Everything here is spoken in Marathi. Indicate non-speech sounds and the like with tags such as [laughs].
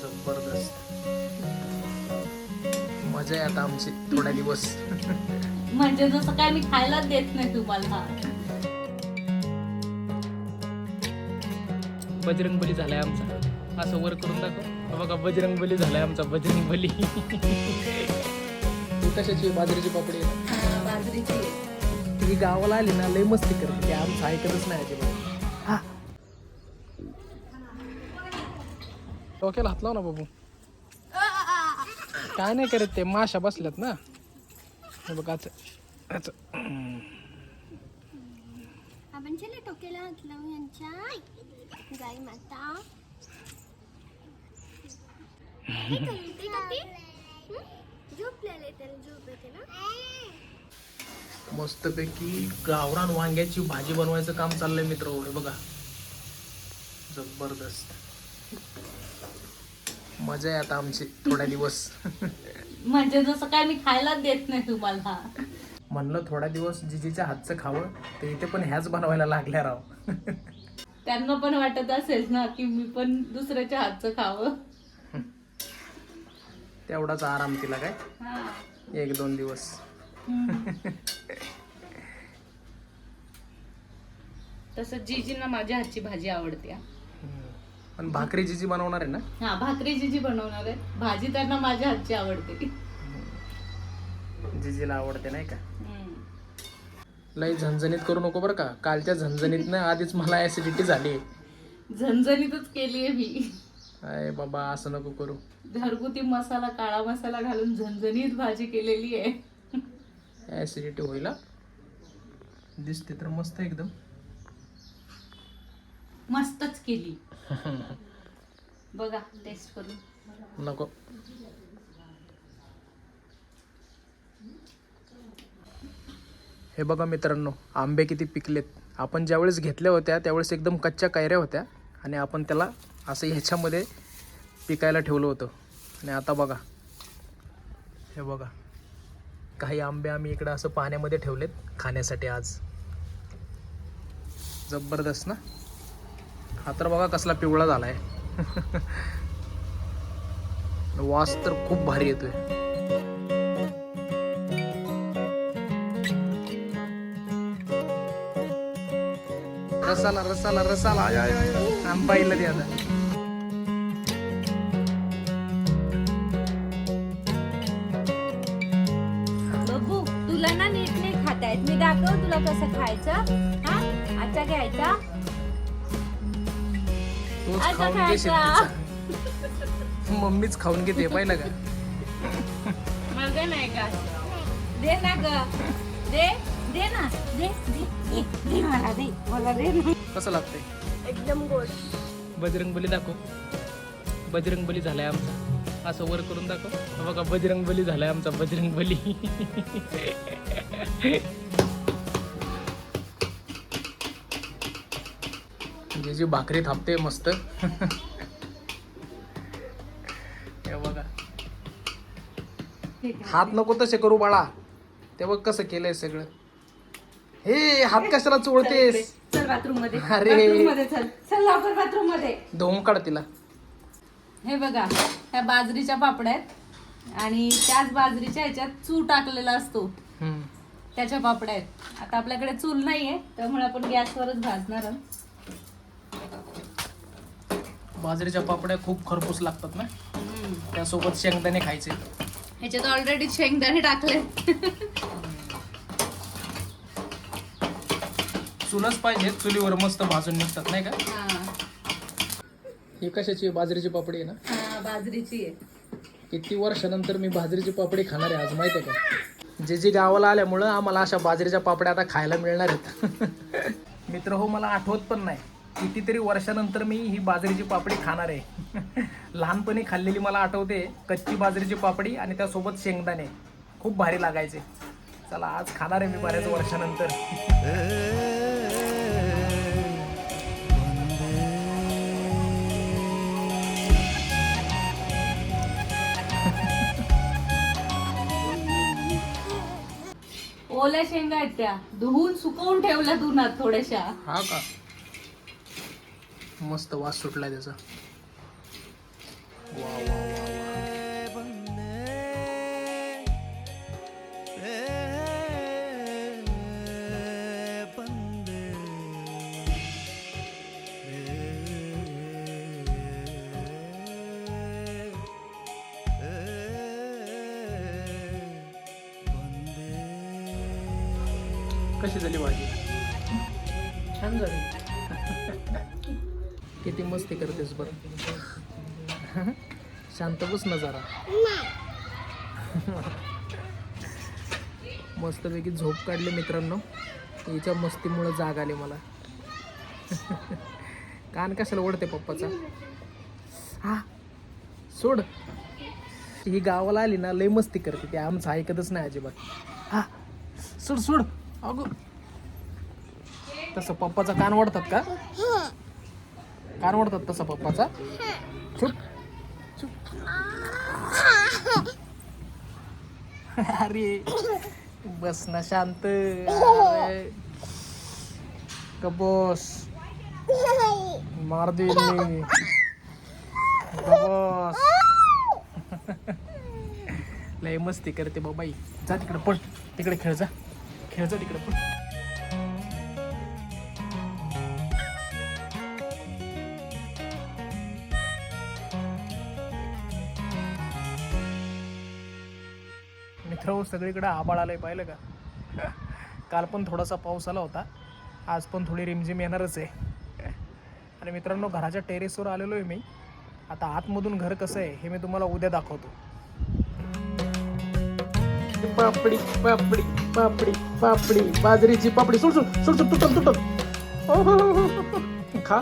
जबरदस्त. मजा आहे आता आमची थोड्या दिवस. म्हणजे जसं काय मी खायलाच देत नाही तुम्हाला. बजरंग बली झालाय आमचा. असं वर करून दाखव. बघा बजरंग बली झालाय आमचा बजरंग बली ही कशाची? बाजरीची पापडी? हा, बाजरीची. ती गावाला आली ना लय मस्ती करते. ते आमचं ऐकतच नाही अजिबात. हा डोक्याला हात लाव ना बाबू. काय नाही करत ते माशा बसल्यात ना. हे बघ असं असं. आपण चला टोकेला हात लावू यांच्या गाई माता. काय करते का ती? झोपलेले त्याला झोप येते ना? मस्तपैकी गावरान वांग्याची भाजी बनवायचं काम चाललंय मित्र हे बघा. जबरदस्त. मजा आहे आता आमची थोड्या दिवस म्हणजे जसं काय मी खायलाच देत नाही तुम्हाला म्हणलं थोड्या दिवस जिजीच्या हातचं खावं ते इथे पण ह्याच बनवायला लागल्या राव त्यांना पण वाटत असेल ना की मी पण दुसऱ्याच्या हातचं खावं तेवढाच आराम तिला काय हा. एक दोन दिवस. तसं जीजींना माझ्या हातची भाजी आवडते हा. पण भाकरी जिजी बनवणार आहे ना? हा भाकरी जीजी बनवणार आहे. भाजी त्यांना माझ्या हातची आवडते. जिजीला आवडते नाही का. लई झणझणीत करू नको बरं का. कालच्या झणझणीतनं आधीच मला ऍसिडिटी झाली. झणझणीतच केली आहे मी. अय बाबा असं नको करू. घरगुती मसाला काळा मसाला घालून झणझणीत भाजी केलेली आहे. ऍसिडिटी होईल हा. दिसते तर मस्त एकदम. मस्तच केली. बघा टेस्ट करून नको. हे बघा मित्रांनो आंबे किती पिकलेत. आपण ज्यावेळेस घेतल्या होत्या त्यावेळेस एकदम कच्च्या कैऱ्या होत्या. आणि आपण त्याला असं ह्याच्यामध्ये पिकायला ठेवलं होतं. आणि आता बघा. हे बघा. काही आंबे आम्ही इकडं असं पाण्यामध्ये ठेवलेत खाण्यासाठी आज. जबरदस्त ना? हा तर बघा कसला पिवळा झालाय. वास तर खूप भारी येतोय. रसाला रसाला रसाला. आय, आय, आय, आय. आंबा येईल ते आता. बघू तुला ना नीट नाही खाता येत मी दाखव तुला कसं खायचं. हा? आजचा घ्यायचा. तोच खाऊन घे खायचा. [laughs] मम्मीच खाऊन घेते पाहिलं का? माझं नाही का दे ना ग. दे दे ना. दे दे दे, दे मला दे. मला दे ना. कसं लागतंय? एकदम गोड. बजरंग बली दाखव. बजरंग बली झालाय आमचा. असं वर करून दाखव. हा बघा बजरंग बली झालाय आमचा बजरंग बली. [laughs] जे जी भाकरी थापते मस्त. हे बघा. हात नको तसे करू बाळा. ते बघ कसं केलंय सगळं. हे हात कशाला चोळतेस? चल बाथरूममध्ये अरे. बाथरूममध्ये चल. चल लवकर बाथरूममध्ये धुवून काढ तिला. हे बघा ह्या बाजरीच्या पापड्या आहेत. आणि त्याच बाजरीच्या ह्याच्यात चूर टाकलेला असतो. हम्म. त्याच्या पापड्या आहेत. आता आपल्याकडे चूल नाहीये त्यामुळे आपण गॅसवरच भाजणार आहोत. बाजरीच्या पापड्या खूप खरपूस लागतात ना. त्यासोबत शेंगदाणे खायचे. ह्याच्यात ऑलरेडी शेंगदाणे टाकले. चुलच पाहिजे चुलीवर मस्त भाजून निघतात नाही का? हा. ही कशाची आहे? बाजरीची पापडी आहे ना? हा, बाजरीची आहे. किती वर्षानंतर मी बाजरीची पापडी खाणार आहे आज माहिती आहे का? जे जे गावाला आल्यामुळं आम्हाला अशा बाजरीच्या पापड्या आता खायला मिळणार आहेत. [laughs] मित्र हो मला आठवत पण नाही. कितीतरी वर्षानंतर मी ही बाजरीची पापडी खाणार आहे. [laughs] लहानपणी खाल्लेली मला आठवते कच्ची बाजरीची पापडी आणि त्यासोबत शेंगदाणे. खूप भारी लागायचे. चला आज खाणार आहे मी बऱ्याच वर्षानंतर. ओल्या शेंगा आहेत त्या. धुवून सुकवून ठेवल्या उन्हात थोड्याशा. हा का? मस्त वास त्याचा. वा वा वा. कशी झाली भाजी? छान झाली. [laughs] किती मस्ती करतेस बर शांत बस ना जरा. मस्तपैकी झोप काढली मित्रांनो. हिच्या मस्तीमुळं जाग आली मला. कान कशाला ओढते पप्पाचा? हा सोड. ही गावाला आली ना लय मस्ती करते ते. आमचं ऐकतच नाही अजिबात. हा सोड सोड. अगो. तसं पप्पाचा कान ओढतात का? कान ओढतात तसा पप्पाचा? चुप चुप अरे बस ना शांत. अरे. गबोस मार देईल मी. गबोस लय मस्ती करते बाबाई जा तिकडे पण तिकडे खेळ जा. खेळ जा तिकडे पण मित्र सगळीकडे आबाळ आहे पाहिलं का? काल पण थोडासा पाऊस आला होता. आज पण थोडी रिमझिम येणारच आहे. आणि मित्रांनो घराच्या टेरेसवर आलेलो आहे मी. आता आतमधून घर कसं आहे हे मी तुम्हाला उद्या दाखवतो. पापडी पापडी पापडी पापडी. बाजरीची पापडी. सोड सोड सोड सोड तुटल तुटल खा.